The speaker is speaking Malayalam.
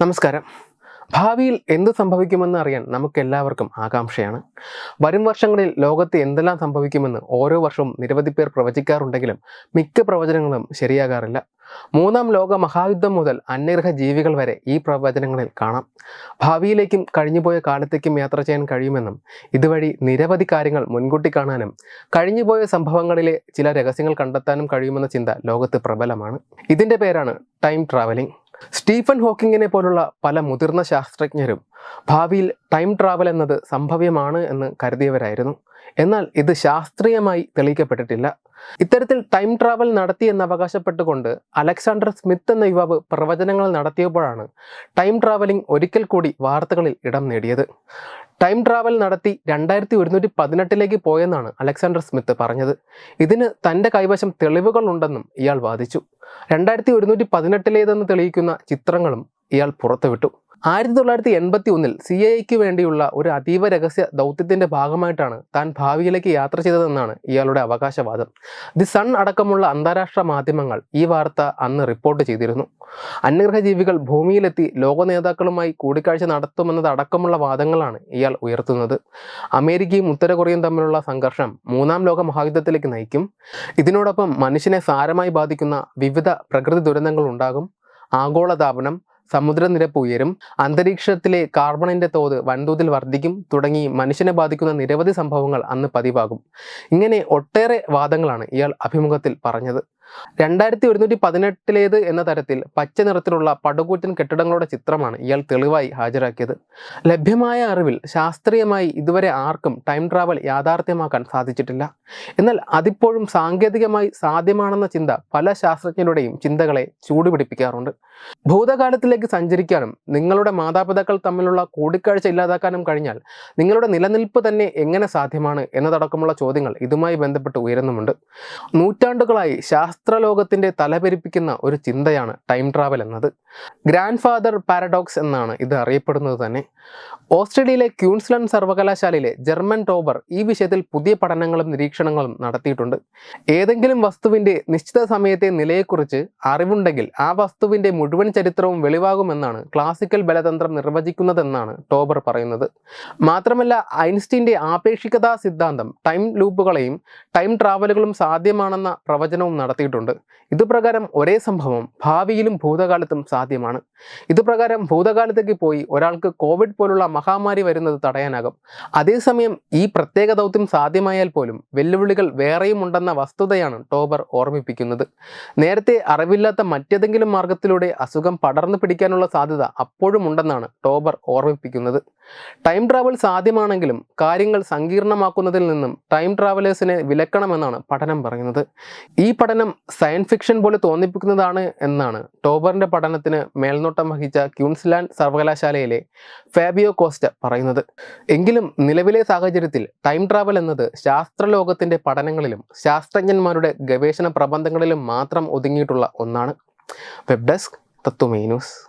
നമസ്കാരം. ഭാവിയിൽ എന്ത് സംഭവിക്കുമെന്ന് അറിയാൻ നമുക്കെല്ലാവർക്കും ആകാംക്ഷയാണ്. വരും വർഷങ്ങളിൽ ലോകത്ത് എന്തെല്ലാം സംഭവിക്കുമെന്ന് ഓരോ വർഷവും നിരവധി പേർ പ്രവചിക്കാറുണ്ടെങ്കിലും മിക്ക പ്രവചനങ്ങളും ശരിയാകാറില്ല. മൂന്നാം ലോക മഹായുദ്ധം മുതൽ അന്യഗ്രഹ ജീവികൾ വരെ ഈ പ്രവചനങ്ങളിൽ കാണാം. ഭാവിയിലേക്കും കഴിഞ്ഞുപോയ കാലത്തേക്കും യാത്ര ചെയ്യാൻ കഴിയുമെന്നും ഇതുവഴി നിരവധി കാര്യങ്ങൾ മുൻകൂട്ടി കാണാനും കഴിഞ്ഞുപോയ സംഭവങ്ങളിലെ ചില രഹസ്യങ്ങൾ കണ്ടെത്താനും കഴിയുമെന്ന ചിന്ത ലോകത്ത് പ്രബലമാണ്. ഇതിന്റെ പേരാണ് ടൈം ട്രാവലിംഗ്. സ്റ്റീഫൻ ഹോക്കിങ്ങിനെ പോലുള്ള പല മുതിർന്ന ശാസ്ത്രജ്ഞരും ഭാവിയിൽ ടൈം ട്രാവൽ എന്നത് സംഭവ്യമാണ് എന്ന് കരുതിയവരായിരുന്നു. എന്നാൽ ഇത് ശാസ്ത്രീയമായി തെളിയിക്കപ്പെട്ടിട്ടില്ല. ഇത്തരത്തിൽ ടൈം ട്രാവൽ നടത്തിയെന്ന് അവകാശപ്പെട്ടുകൊണ്ട് അലക്സാണ്ടർ സ്മിത്ത് എന്ന യുവാവ് പ്രവചനങ്ങൾ നടത്തിയപ്പോഴാണ് ടൈം ട്രാവലിംഗ് ഒരിക്കൽ കൂടി വാർത്തകളിൽ ഇടം നേടിയത്. ടൈം ട്രാവൽ നടത്തി രണ്ടായിരത്തി ഒരുന്നൂറ്റി പതിനെട്ടിലേക്ക് പോയെന്നാണ് അലക്സാണ്ടർ സ്മിത്ത് പറഞ്ഞത്. ഇതിന് തന്റെ കൈവശം തെളിവുകൾ ഉണ്ടെന്നും ഇയാൾ വാദിച്ചു. രണ്ടായിരത്തി ഒരുന്നൂറ്റി പതിനെട്ടിലേതെന്ന് തെളിയിക്കുന്ന ചിത്രങ്ങളും ഇയാൾ പുറത്തുവിട്ടു. ആയിരത്തി തൊള്ളായിരത്തി എൺപത്തി ഒന്നിൽ സി ഐക്ക് വേണ്ടിയുള്ള ഒരു അതീവ രഹസ്യ ദൗത്യത്തിന്റെ ഭാഗമായിട്ടാണ് താൻ ഭാവിയിലേക്ക് യാത്ര ചെയ്തതെന്നാണ് ഇയാളുടെ അവകാശവാദം. ദി സൺ അടക്കമുള്ള അന്താരാഷ്ട്ര മാധ്യമങ്ങൾ ഈ വാർത്ത അന്ന് റിപ്പോർട്ട് ചെയ്തിരുന്നു. അന്യഗ്രഹജീവികൾ ഭൂമിയിലെത്തി ലോക നേതാക്കളുമായി കൂടിക്കാഴ്ച നടത്തുമെന്നതടക്കമുള്ള വാദങ്ങളാണ് ഇയാൾ ഉയർത്തുന്നത്. അമേരിക്കയും ഉത്തര കൊറിയയും തമ്മിലുള്ള സംഘർഷം മൂന്നാം ലോക മഹായുദ്ധത്തിലേക്ക് നയിക്കും. ഇതിനോടൊപ്പം മനുഷ്യനെ സാരമായി ബാധിക്കുന്ന വിവിധ പ്രകൃതി ദുരന്തങ്ങൾ ഉണ്ടാകും. ആഗോളതാപനം സമുദ്രനിരപ്പ് ഉയരും അന്തരീക്ഷത്തിലെ കാർബണിന്റെ തോത് വൻതോതിൽ വർദ്ധിക്കും തുടങ്ങി മനുഷ്യനെ ബാധിക്കുന്ന നിരവധി സംഭവങ്ങൾ അന്ന് പതിവാകും. ഇങ്ങനെ ഒട്ടേറെ വാദങ്ങളാണ് ഇയാൾ അഭിമുഖത്തിൽ പറഞ്ഞത്. രണ്ടായിരത്തി ഒരുന്നൂറ്റി പതിനെട്ടിലേത് എന്ന തരത്തിൽ പച്ച നിറത്തിലുള്ള പടുകൂറ്റൻ കെട്ടിടങ്ങളുടെ ചിത്രമാണ് ഇയാൾ തെളിവായി ഹാജരാക്കിയത്. ലഭ്യമായ അറിവിൽ ശാസ്ത്രീയമായി ഇതുവരെ ആർക്കും ടൈം ട്രാവൽ യാഥാർത്ഥ്യമാക്കാൻ സാധിച്ചിട്ടില്ല. എന്നാൽ അതിപ്പോഴും സാങ്കേതികമായി സാധ്യമാണെന്ന ചിന്ത പല ശാസ്ത്രജ്ഞരുടെയും ചിന്തകളെ ചൂടുപിടിപ്പിക്കാറുണ്ട്. ഭൂതകാലത്തിലേക്ക് സഞ്ചരിക്കാനും നിങ്ങളുടെ മാതാപിതാക്കൾ തമ്മിലുള്ള കൂടിക്കാഴ്ച ഇല്ലാതാക്കാനും കഴിഞ്ഞാൽ നിങ്ങളുടെ നിലനിൽപ്പ് തന്നെ എങ്ങനെ സാധ്യമാണ് എന്നതടക്കമുള്ള ചോദ്യങ്ങൾ ഇതുമായി ബന്ധപ്പെട്ട് ഉയരുന്നുമുണ്ട്. നൂറ്റാണ്ടുകളായി ശാസ്ത്രലോകത്തിന്റെ തലപെരിപ്പിക്കുന്ന ഒരു ചിന്തയാണ് ടൈം ട്രാവൽ എന്നത്. ഗ്രാൻഡ് ഫാദർ പാരഡോക്സ് എന്നാണ് ഇത് അറിയപ്പെടുന്നത് തന്നെ. ഓസ്ട്രേലിയയിലെ ക്യൂൻസ്ലൻഡ് സർവകലാശാലയിലെ ജർമ്മൻ ടോബർ ഈ വിഷയത്തിൽ പുതിയ പഠനങ്ങളും നിരീക്ഷണങ്ങളും നടത്തിയിട്ടുണ്ട്. ഏതെങ്കിലും വസ്തുവിന്റെ നിശ്ചിത സമയത്തെ നിലയെക്കുറിച്ച് അറിവുണ്ടെങ്കിൽ ആ വസ്തുവിന്റെ മുഴുവൻ ചരിത്രവും വെളിവാകുമെന്നാണ് ക്ലാസിക്കൽ ബലതന്ത്രം നിർവചിക്കുന്നതെന്നാണ് ടോബർ പറയുന്നത്. മാത്രമല്ല ഐൻസ്റ്റീന്റെ ആപേക്ഷികതാ സിദ്ധാന്തം ടൈം ലൂപ്പുകളെയും ടൈം ട്രാവലുകളും സാധ്യമാണെന്ന പ്രവചനവും നടത്തിയിട്ടുണ്ട്. ഇതുപ്രകാരം ഒരേ സംഭവം ഭാവിയിലും ഭൂതകാലത്തും സാധ്യമാണ്. ഇതുപ്രകാരം ഭൂതകാലത്തേക്ക് പോയി ഒരാൾക്ക് കോവിഡ് പോലുള്ള മഹാമാരി വരുന്നത് തടയാനാകും. അതേസമയം ഈ പ്രത്യേക ദൗത്യം സാധ്യമായാൽ പോലും വെല്ലുവിളികൾ വേറെയും ഉണ്ടെന്ന വസ്തുതയാണ് ടോബർ ഓർമ്മിപ്പിക്കുന്നത്. നേരത്തെ അറിവില്ലാത്ത മറ്റേതെങ്കിലും മാർഗത്തിലൂടെ അസുഖം പടർന്നു പിടിക്കാനുള്ള സാധ്യത അപ്പോഴും ഉണ്ടെന്നാണ് ടോബർ ഓർമ്മിപ്പിക്കുന്നത്. ടൈം ട്രാവൽ സാധ്യമാണെങ്കിലും കാര്യങ്ങൾ സങ്കീർണമാക്കുന്നതിൽ നിന്നും ടൈം ട്രാവലേഴ്സിനെ വിലക്കണമെന്നാണ് പഠനം പറയുന്നത്. ഈ പഠനം സയൻസ് ഫിക്ഷൻ പോലെ തോന്നിപ്പിക്കുന്നതാണ് എന്നാണ് ടോബറിന്റെ പഠനത്തിന് മേൽനോട്ടം വഹിച്ച ക്യൂൻസ്ലാൻഡ് സർവകലാശാലയിലെ ഫാബിയോ കോസ്റ്റ പറയുന്നത്. എങ്കിലും നിലവിലെ സാഹചര്യത്തിൽ ടൈം ട്രാവൽ എന്നത് ശാസ്ത്രലോകത്തിന്റെ പഠനങ്ങളിലും ശാസ്ത്രജ്ഞന്മാരുടെ ഗവേഷണ പ്രബന്ധങ്ങളിലും മാത്രം ഒതുങ്ങിയിട്ടുള്ള ഒന്നാണ്. Web desk Tá, tanto Menos.